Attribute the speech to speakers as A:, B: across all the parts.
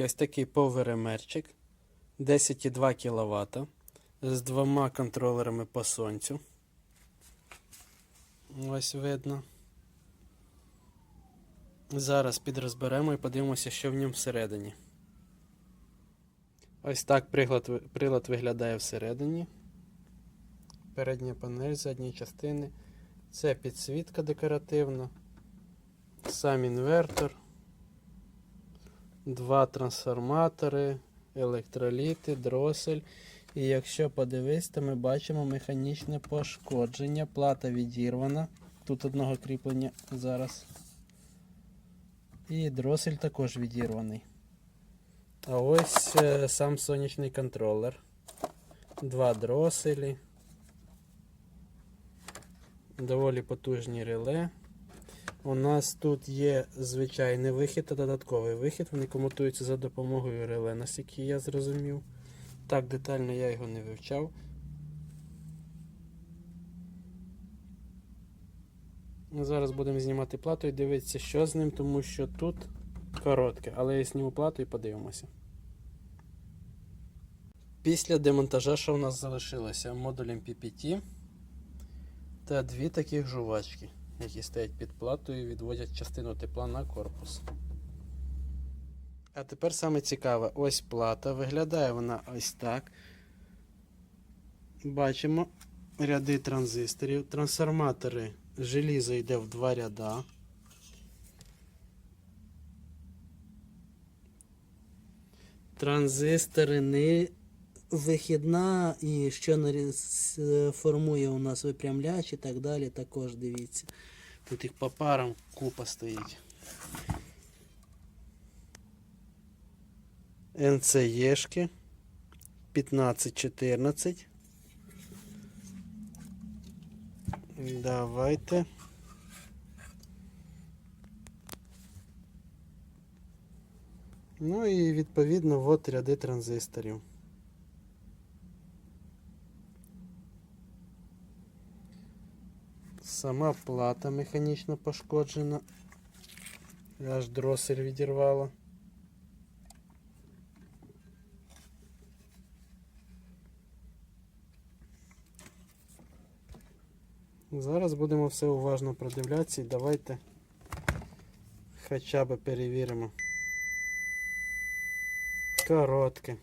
A: Ось такий поверемерчик 10,2 кВт з двома контролерами по сонцю. Ось видно. Зараз підрозберемо і подивимося, що в ньому всередині. Ось так прилад, прилад виглядає всередині. Передня панель задньої частини. Це підсвітка декоративна. Сам інвертор. Два трансформатори, електроліти, дросель. І якщо подивись, то ми бачимо механічне пошкодження. Плата відірвана. Тут одного кріплення зараз. І дросель також відірваний. А ось е, сам сонячний контролер. Два дроселі. Доволі потужні реле. У нас тут є звичайний вихід та додатковий вихід. Вони комутуються за допомогою реле, наскільки я зрозумів. Так детально я його не вивчав. Зараз будемо знімати плату і дивитися, що з ним, тому що тут коротке, але я зніму плату і подивимося. Після демонтажа, що в нас залишилося? Модуль MPPT та дві таких жувачки, які стоять під платою відводять частину тепла на корпус. А тепер саме цікаве, ось плата. Виглядає вона ось так. Бачимо ряди транзисторів. Трансформатори желізо йде в два ряда. Транзистори не вихідна і що формує у нас випрямляч і так далі, також дивіться. Тут їх по парам купа стоїть. НЦЕшки 15-14. Давайте. Ну і відповідно от ряди транзисторів. Сама плата механічно пошкоджена. Аж дросель відірвало. Зараз будемо все уважно продивлятися і давайте хоча б перевіримо. Коротке.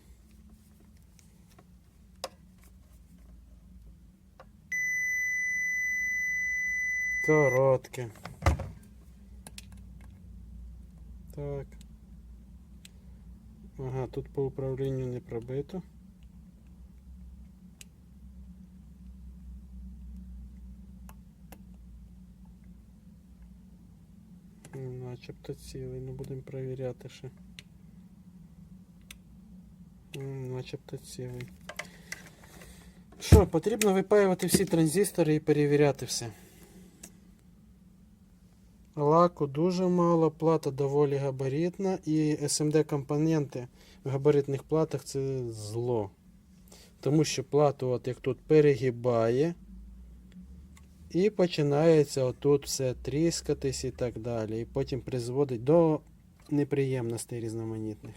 A: Коротке. Так. Ага, тут по управлінню не пробито. Начебто цілий, ну будемо перевіряти ще. М, Начебто цілий. Що, потрібно випаювати всі транзистори і перевіряти все. Лаку дуже мало, плата доволі габаритна і SMD компоненти в габаритних платах це зло. Тому що плату, от як тут перегибає, і починається отут все тріскатись і так далі. І потім призводить до неприємностей різноманітних.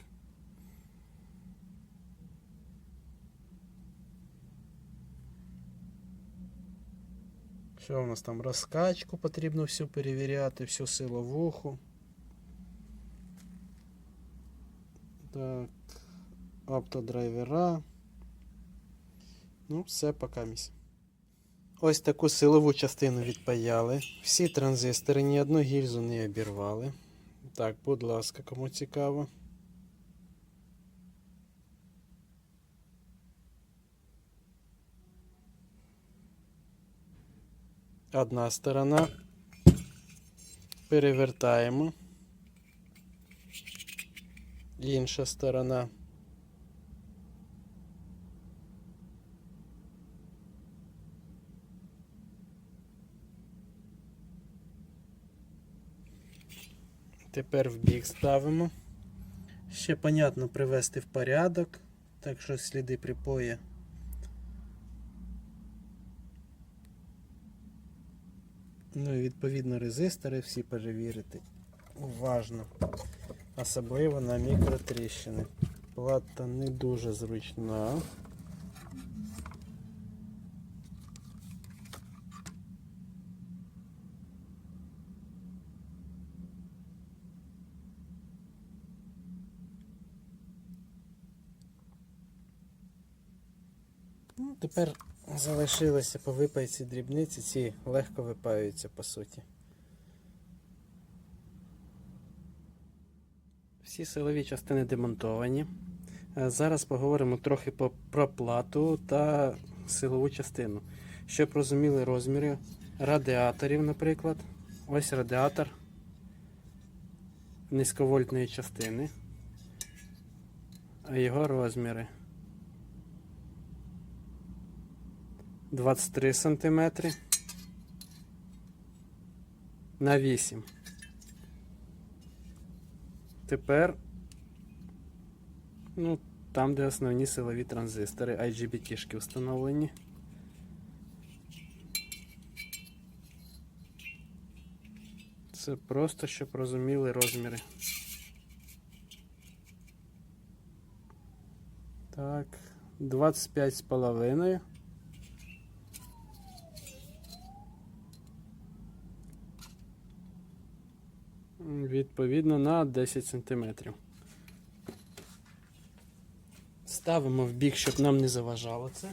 A: Що у нас там? Розкачку потрібно всю перевіряти, всю силовуху. Так, автодрайвера. Ну, все, пока місь. Ось таку силову частину відпаяли. Всі транзистори ні одну гільзу не обірвали. Так, будь ласка, кому цікаво. Одна сторона. Перевертаємо. Інша сторона. Тепер в бік ставимо. Ще, понятно, привести в порядок, так що сліди припоя Ну і відповідно резистори всі перевірити уважно. Особливо на мікротріщини. Плата не дуже зручна. Ну, тепер залишилося по випайці дрібниці, ці легко випаюються по суті. Всі силові частини демонтовані. Е, Зараз поговоримо трохи про плату та силову частину. Щоб розуміли розміри радіаторів, наприклад. Ось радіатор низьковольтної частини. А його розміри 23 см на 8 Тепер, ну, там, де основні силові транзистори, IGBT-шки встановлені. Це просто, щоб розуміли розміри. Так, 25 з половиною. Відповідно на 10 см. Ставимо в бік, щоб нам не заважало це.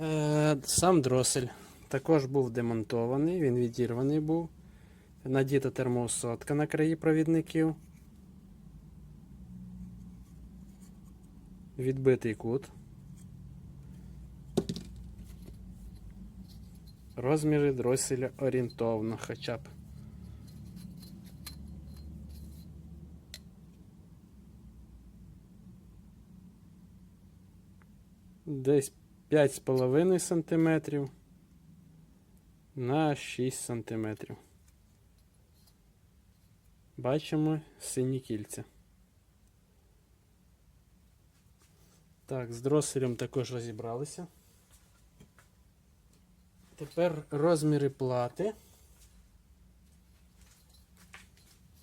A: Е, сам дросель також був демонтований, він відірваний був. Надіта термоусадка на краї провідників. Відбитий кут. Розміри дроселя орієнтовно хоча б. Десь 5,5 см на 6 см. Бачимо сині кільця. Так, з дроселем також розібралися. Тепер розміри плати.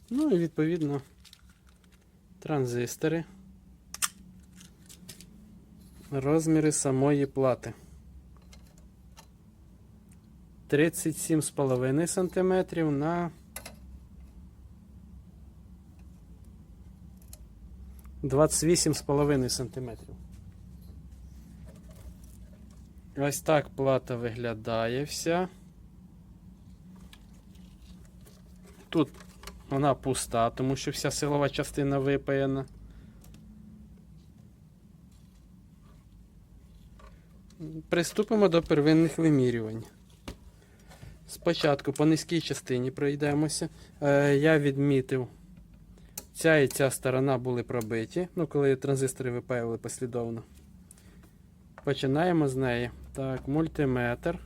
A: Ну і відповідно транзистори. Розміри самої плати. 37,5 см на 28,5 см. Ось так плата виглядає вся. Тут вона пуста, тому що вся силова частина випаяна. Приступимо до первинних вимірювань. Спочатку по низькій частині пройдемося. Е, я відмітив, ця і ця сторона були пробиті, ну, коли транзистори випаювали послідовно. Починаємо з неї. Так, мультиметр.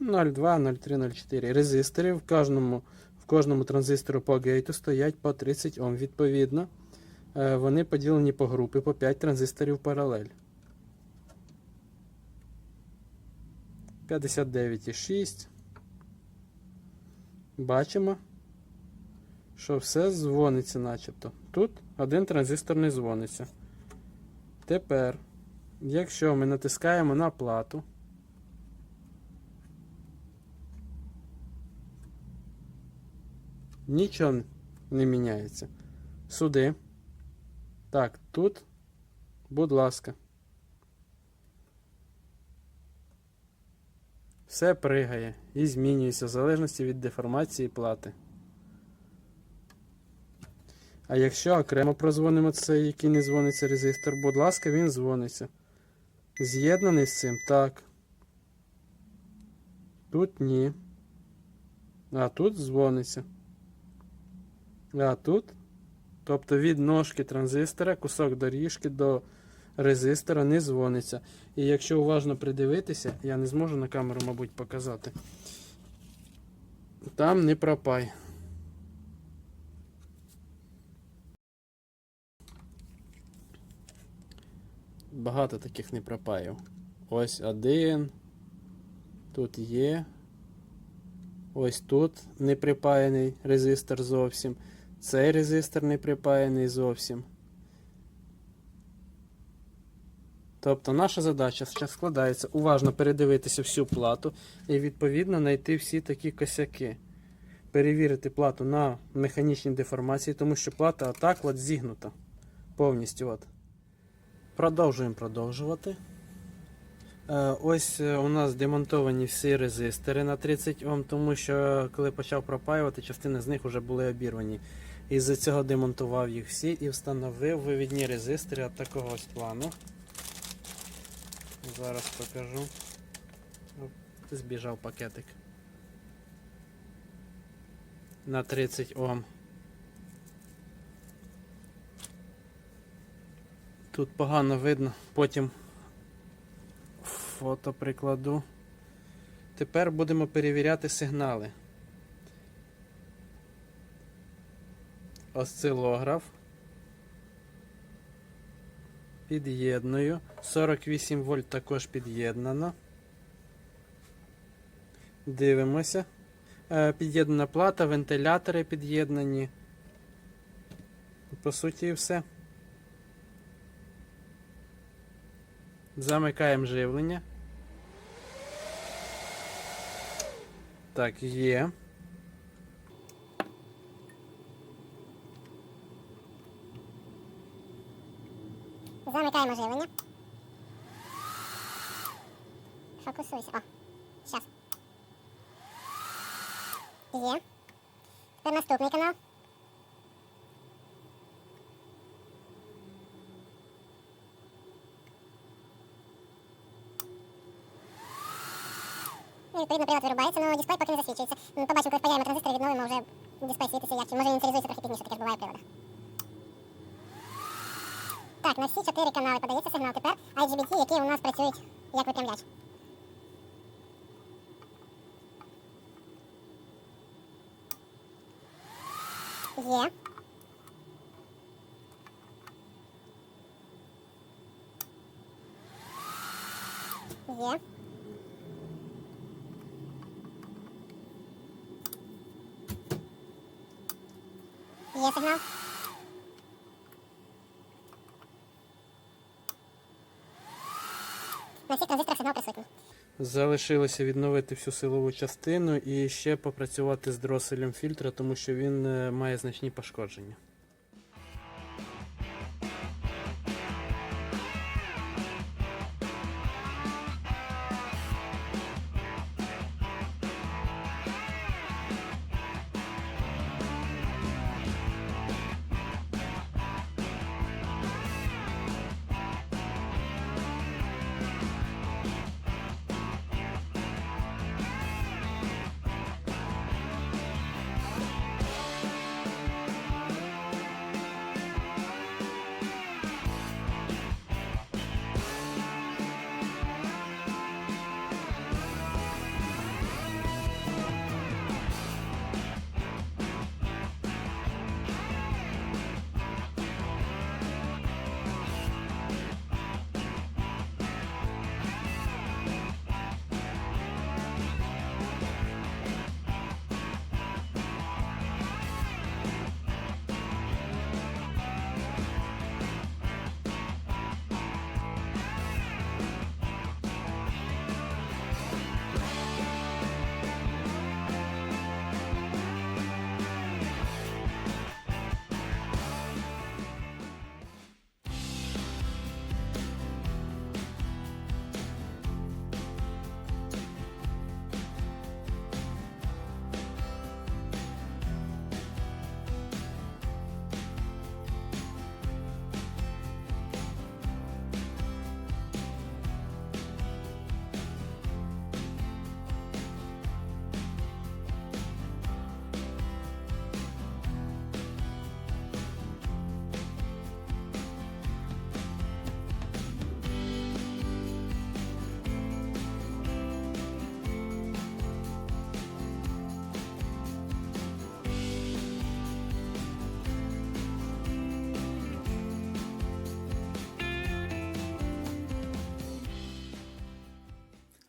A: Ноль два, ноль три, ноль чотири. Резистори в кожному, в кожному транзистору по гейту стоять по 30 Ом. Відповідно, вони поділені по групи по 5 транзисторів паралель. 59,6. Бачимо, що все дзвониться начебто. Тут один транзистор не дзвониться. Тепер, якщо ми натискаємо на плату, нічого не міняється. Сюди. Так, тут, будь ласка. Все пригає і змінюється в залежності від деформації плати. А якщо окремо прозвонимо цей, який не дзвониться резистор, будь ласка, він дзвониться. З'єднаний з цим? Так. Тут ні. А тут дзвониться. А тут. Тобто від ножки транзистора, кусок доріжки до резистора не дзвониться. І якщо уважно придивитися, я не зможу на камеру, мабуть, показати. Там не пропай. Багато таких не пропаїв. Ось один. Тут є. Ось тут не припаяний резистор зовсім. Цей резистор не припаяний зовсім. Тобто наша задача зараз складається уважно передивитися всю плату і відповідно знайти всі такі косяки. Перевірити плату на механічні деформації, тому що плата отак от зігнута повністю. От. Продовжуємо продовжувати. Е, Ось е, у нас демонтовані всі резистори на 30 Ом, тому що коли почав пропаювати, частини з них вже були обірвані. Із-за цього демонтував їх всі і встановив вивідні резистори от такого ось плану. Зараз покажу. Збіжав пакетик. На 30 Ом. Тут погано видно, потім фото прикладу. Тепер будемо перевіряти сигнали. Осцилограф. Під'єдную. 48 вольт також під'єднано. Дивимося. Е, Під'єднана плата, вентилятори під'єднані. По суті, все. Замикаємо живлення. Так, є.
B: Замикаємо живлення. Фокусуйся. О, щас. Є. Тепер наступний канал. Ну, відповідно, прилад вирубається, але дисплей поки не засвічується. М, Побачимо, коли впаяємо транзистор, відновимо вже дисплей світиться ярче. Може ініціалізується трохи пізніше, таке ж буває в приводах. Так, на всі чотири канали подається сигнал. Тепер IGBT, які у нас працюють як випрямляч. Є. Є. Є сигнал. На всіх транзисторах сигнал присутній.
A: Залишилося відновити всю силову частину і ще попрацювати з дроселем фільтра, тому що він е, має значні пошкодження.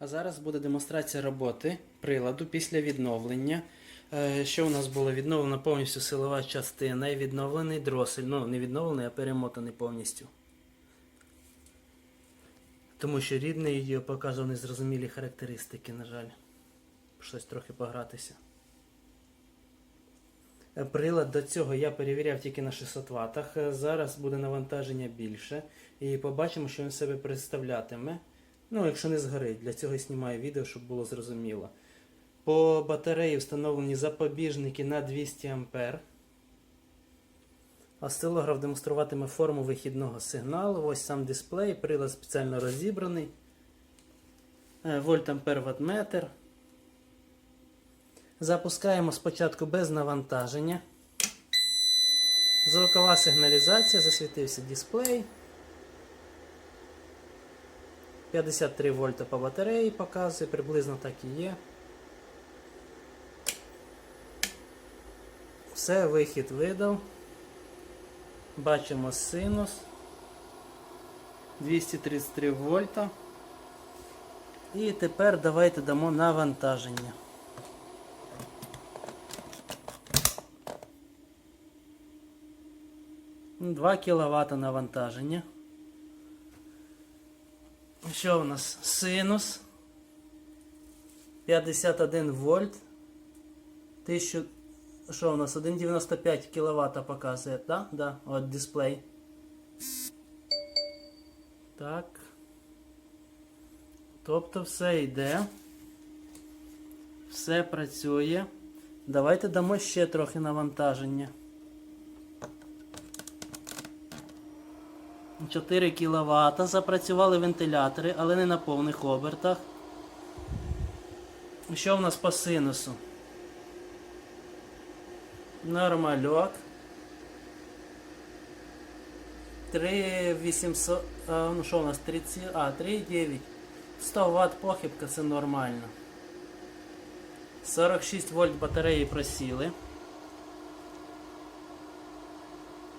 A: Зараз буде демонстрація роботи приладу після відновлення. Е, Що у нас було відновлена повністю силова частина і відновлений дросель. Ну, не відновлений, а перемотаний повністю. Тому що рідний показував незрозумілі характеристики, на жаль. Щось трохи погратися. Е, Прилад до цього я перевіряв тільки на 600 ватах. Е, Зараз буде навантаження більше. І побачимо, що він себе представлятиме. Ну, якщо не згорить, для цього я знімаю відео, щоб було зрозуміло. По батареї встановлені запобіжники на 200 А. Осцилограф демонструватиме форму вихідного сигналу. Ось сам дисплей, прилад спеціально розібраний. Е, Вольт ампер ваттметр. Запускаємо спочатку без навантаження. Звукова сигналізація, засвітився дисплей. 53 вольта по батареї показує, приблизно так і є. Все, вихід видав. Бачимо синус 233 вольта. І тепер давайте дамо навантаження. 2 кВт навантаження. Що у нас? Синус 51 вольт. 1000 що у нас? 1,95 кВт показує, так? Да? От дисплей. Так. Тобто все йде. Все працює. Давайте дамо ще трохи навантаження. 4 кВт. Запрацювали вентилятори, але не на повних обертах. Що в нас по синусу? Нормальок. 3800. Ну що у нас? 30, а, 3,9. 100 Вт похибка це нормально. 46 вольт батареї просіли.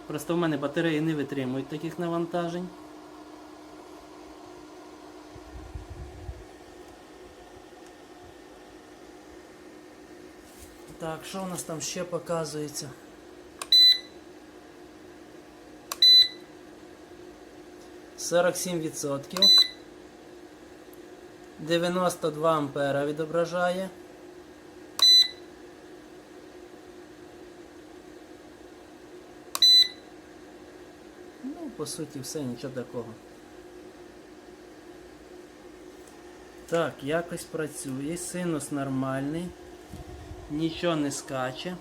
A: Просто в мене батареї не витримують таких навантажень. Так, що у нас там ще показується? Сорок сім відсотків. 92 ампера відображає. Ну, по суті, все, нічого такого. Так, якось працює. Синус нормальний. Нічого не скаче.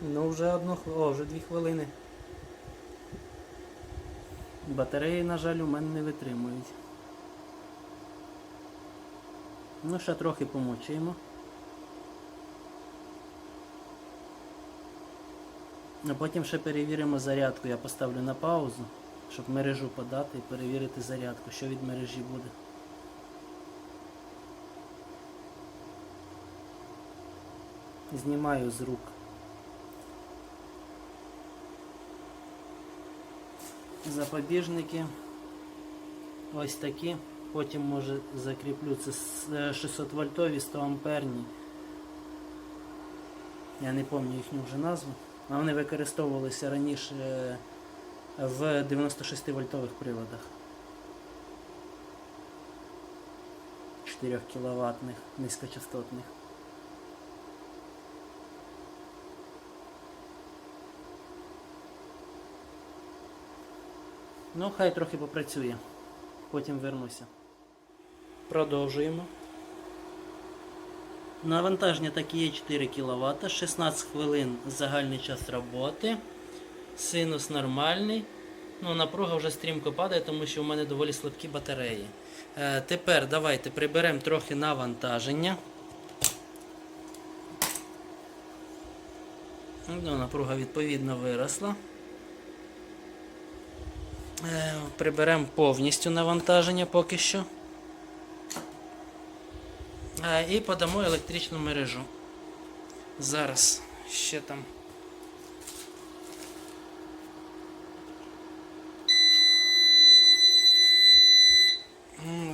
A: Ну, вже одну хвилину. О, вже дві хвилини. Батареї, на жаль, у мене не витримують. Ну, ще трохи помучаємо. А потім ще перевіримо зарядку. Я поставлю на паузу, щоб мережу подати і перевірити зарядку, що від мережі буде. Знімаю з рук. Запобіжники. Ось такі. Потім може закріплю це 600 вольтові 100 амперні. Я не пам'ятаю їхню вже назву. А вони використовувалися раніше е, в 96 вольтових приладах. 4 кіловатних низькочастотних. Ну, хай трохи попрацює. Потім вернуся. Продовжуємо. Навантаження такі є 4 кВт, 16 хвилин загальний час роботи. Синус нормальний. Ну, напруга вже стрімко падає, тому що у мене доволі слабкі батареї. Е, тепер давайте приберемо трохи навантаження. Ну, напруга відповідно виросла. Е, приберемо повністю навантаження поки що. Е, І подамо електричну мережу. Зараз ще там.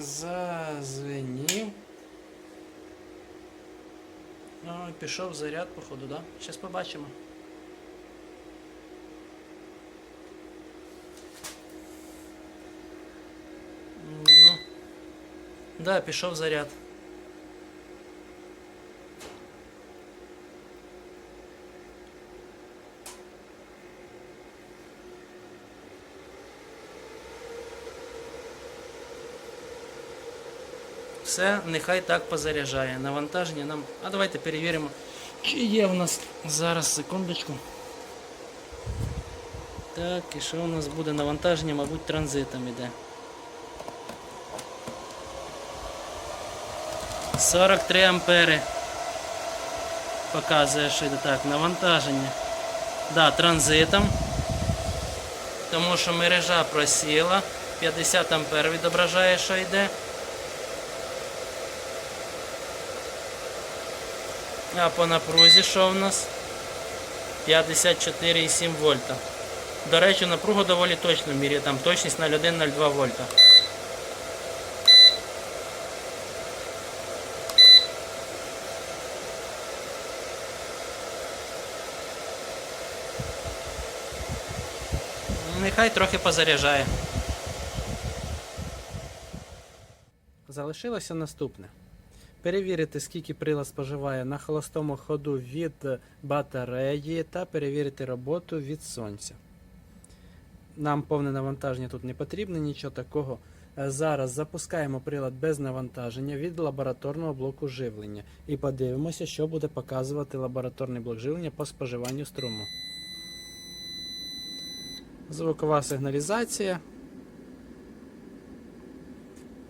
A: Зазвенів. Ну, пішов заряд, походу, да? Зараз побачимо. Ну. Да, пішов заряд. Все, нехай так позаряджає. Навантаження нам. А давайте перевіримо, чи є в нас зараз секундочку. Так, і що у нас буде навантаження, мабуть, транзитом іде. 43 ампери. Показує, що йде так, навантаження. Да, транзитом. Тому що мережа просіла. 50 ампер відображає, що йде. А по напрузі що в нас? 54,7 вольта. До речі, напругу доволі точно міряє, там точність 0,1-0,2 вольта. Нехай трохи позаряджає. Залишилося наступне. Перевірити, скільки прилад споживає на холостому ходу від батареї та перевірити роботу від сонця. Нам повне навантаження тут не потрібно, нічого такого. Зараз запускаємо прилад без навантаження від лабораторного блоку живлення і подивимося, що буде показувати лабораторний блок живлення по споживанню струму. Звукова сигналізація.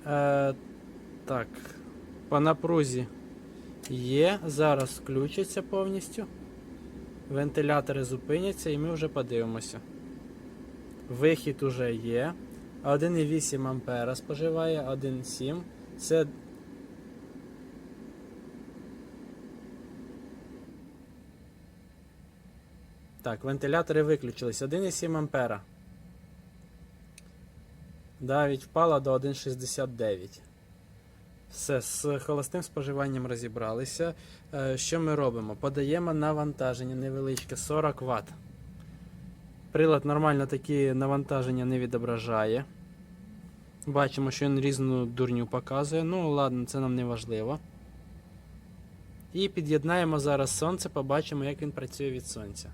A: Е, так, по напрузі є. Зараз включиться повністю. Вентилятори зупиняться і ми вже подивимося. Вихід уже є. 1,8 ампера споживає, 1,7. Це Так, вентилятори виключились. 1,7 ампера. Навіть впала до 1,69. Все, з холостим споживанням розібралися. Е, Що ми робимо? Подаємо навантаження невеличке 40 Вт. Прилад нормально такі навантаження не відображає. Бачимо, що він різну дурню показує. Ну, ладно, це нам не важливо. І під'єднаємо зараз сонце, побачимо, як він працює від сонця.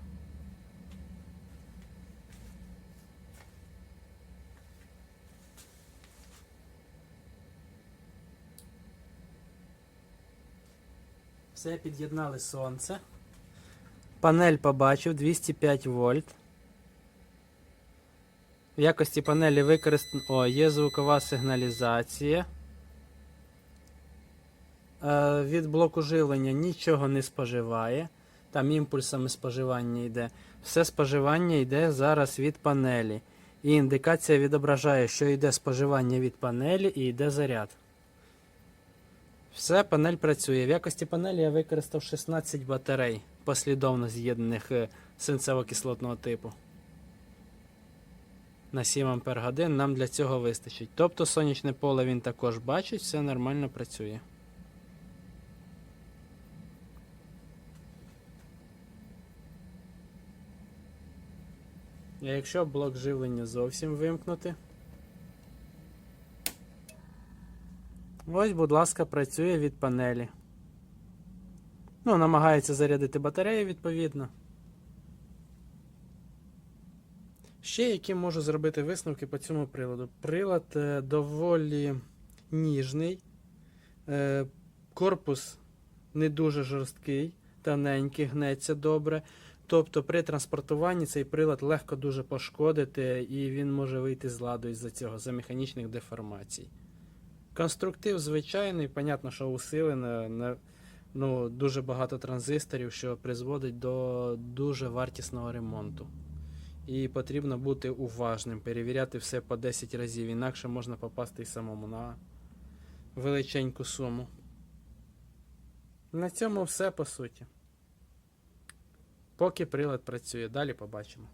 A: Все, під'єднали сонце. Панель побачив 205 вольт. В якості панелі використано. О, є звукова сигналізація. Е, від блоку живлення нічого не споживає. Там імпульсами споживання йде. Все споживання йде зараз від панелі. І індикація відображає, що йде споживання від панелі і йде заряд. Все, панель працює. В якості панелі я використав 16 батарей, послідовно з'єднаних е, свинцево-кислотного типу. На 7 Ампер годин нам для цього вистачить. Тобто сонячне поле він також бачить, все нормально працює. Якщо блок живлення зовсім вимкнути. Ось, будь ласка, працює від панелі. Ну, намагається зарядити батарею відповідно. Ще які можу зробити висновки по цьому приладу. Прилад е, доволі ніжний, е, корпус не дуже жорсткий, тоненький, гнеться добре. Тобто при транспортуванні цей прилад легко дуже пошкодити, і він може вийти з ладу із-за цього, за механічних деформацій. Конструктив звичайний, понятно, що усилено, ну, дуже багато транзисторів, що призводить до дуже вартісного ремонту. І потрібно бути уважним, перевіряти все по 10 разів, інакше можна попасти й самому на величеньку суму. На цьому все по суті. Поки прилад працює, далі побачимо.